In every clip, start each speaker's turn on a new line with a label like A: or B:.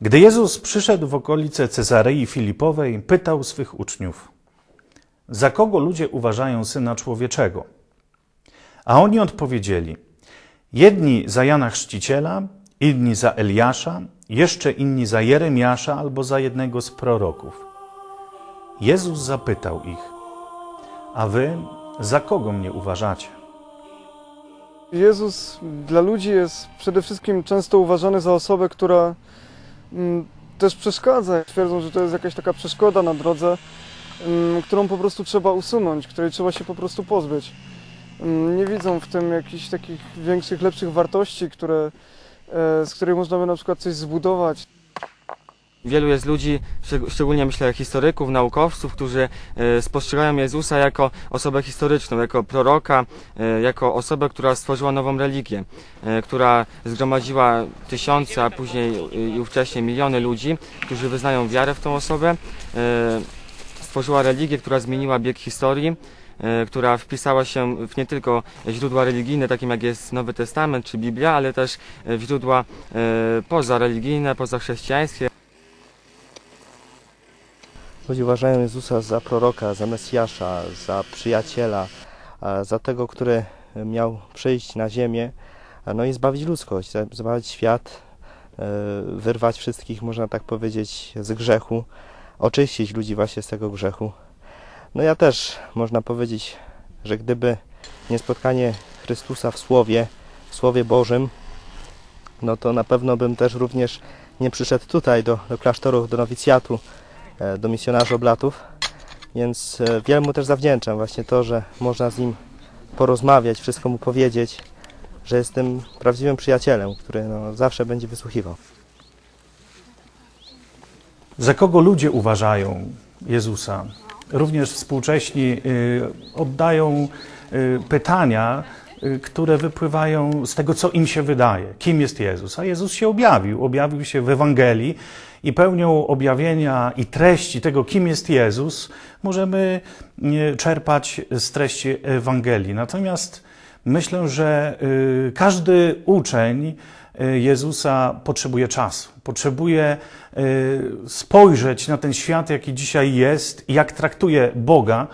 A: Gdy Jezus przyszedł w okolice Cezarei Filipowej, pytał swych uczniów: Za kogo ludzie uważają syna człowieczego? A oni odpowiedzieli: Jedni za Jana Chrzciciela, inni za Eliasza, jeszcze inni za Jeremiasza albo za jednego z proroków. Jezus zapytał ich: A wy za kogo mnie uważacie?
B: Jezus dla ludzi jest przede wszystkim często uważany za osobę, która też przeszkadza. Twierdzą, że to jest jakaś taka przeszkoda na drodze, mm, którą po prostu trzeba usunąć, której trzeba się po prostu pozbyć. Mm, Nie widzą w tym jakichś takich większych, lepszych wartości, które, e, z których można by na przykład coś zbudować.
C: Wielu jest ludzi, szczeg- szczególnie myślę historyków, naukowców, którzy e, spostrzegają Jezusa jako osobę historyczną, jako proroka, e, jako osobę, która stworzyła nową religię, e, która zgromadziła tysiące, a później i wcześniej miliony ludzi, którzy wyznają wiarę w tą osobę. Stworzyła religię, która zmieniła bieg historii, która wpisała się w nie tylko źródła religijne, takim jak jest Nowy Testament czy Biblia, ale też w źródła pozareligijne, pozachrześcijańskie.
D: Ludzie uważają Jezusa za proroka, za Mesjasza, za przyjaciela, za tego, który miał przyjść na ziemię no i zbawić ludzkość, zbawić świat, e, wyrwać wszystkich, można tak powiedzieć, z grzechu, oczyścić ludzi właśnie z tego grzechu. No ja też, można powiedzieć, że gdyby nie spotkanie Chrystusa w Słowie, w Słowie Bożym, no to na pewno bym też również nie przyszedł tutaj do, do do nowicjatu, do misjonarzy oblatów, więc e, wiele mu też zawdzięczam właśnie to, że można z nim porozmawiać, wszystko mu powiedzieć, że jestem prawdziwym przyjacielem, który no, zawsze będzie wysłuchiwał.
A: Za kogo ludzie uważają Jezusa? Również współcześni y, oddają y, pytania, które wypływają z tego, co im się wydaje. Kim jest Jezus? A Jezus się objawił. Objawił się w Ewangelii i pełnią objawienia i treści tego, kim jest Jezus, możemy y, czerpać z treści Ewangelii. Natomiast myślę, że y, każdy uczeń y, Jezusa potrzebuje czasu, potrzebuje y, spojrzeć na ten świat, jaki dzisiaj jest i jak traktuje Boga.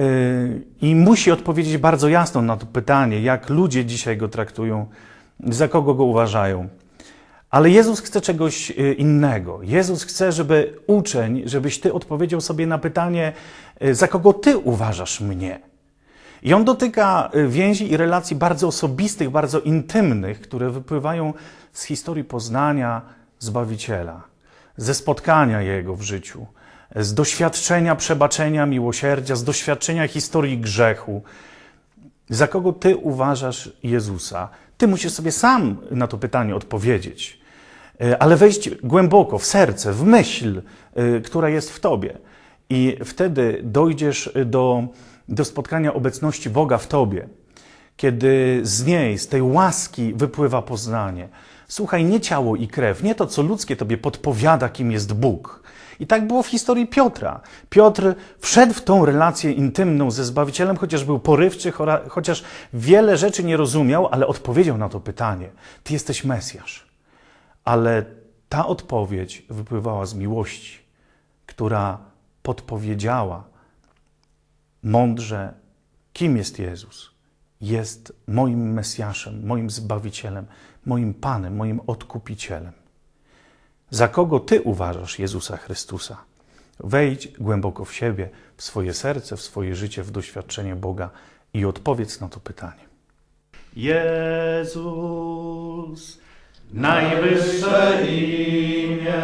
A: Y, I musi odpowiedzieć bardzo jasno na to pytanie, jak ludzie dzisiaj go traktują, za kogo go uważają. Ale Jezus chce czegoś y, innego. Jezus chce, żeby uczeń, żebyś ty odpowiedział sobie na pytanie, y, za kogo ty uważasz mnie. I on dotyka więzi i relacji bardzo osobistych, bardzo intymnych, które wypływają z historii poznania Zbawiciela, ze spotkania Jego w życiu, z doświadczenia przebaczenia miłosierdzia, z doświadczenia historii grzechu. Za kogo Ty uważasz Jezusa? Ty musisz sobie sam na to pytanie odpowiedzieć, Y, ale wejść głęboko w serce, w myśl, y, która jest w Tobie. I wtedy dojdziesz do, do spotkania obecności Boga w Tobie, kiedy z niej, z tej łaski wypływa poznanie. Słuchaj, nie ciało i krew, nie to, co ludzkie Tobie podpowiada, kim jest Bóg. I tak było w historii Piotra. Piotr wszedł w tą relację intymną ze Zbawicielem, chociaż był porywczy, chociaż wiele rzeczy nie rozumiał, ale odpowiedział na to pytanie. Ty jesteś Mesjasz. Ale ta odpowiedź wypływała z miłości, która podpowiedziała mądrze, kim jest Jezus. Jest moim Mesjaszem, moim Zbawicielem, moim Panem, moim Odkupicielem. Za kogo Ty uważasz Jezusa Chrystusa? Wejdź głęboko w siebie, w swoje serce, w swoje życie, w doświadczenie Boga i odpowiedz na to pytanie. Jezus, najwyższe imię.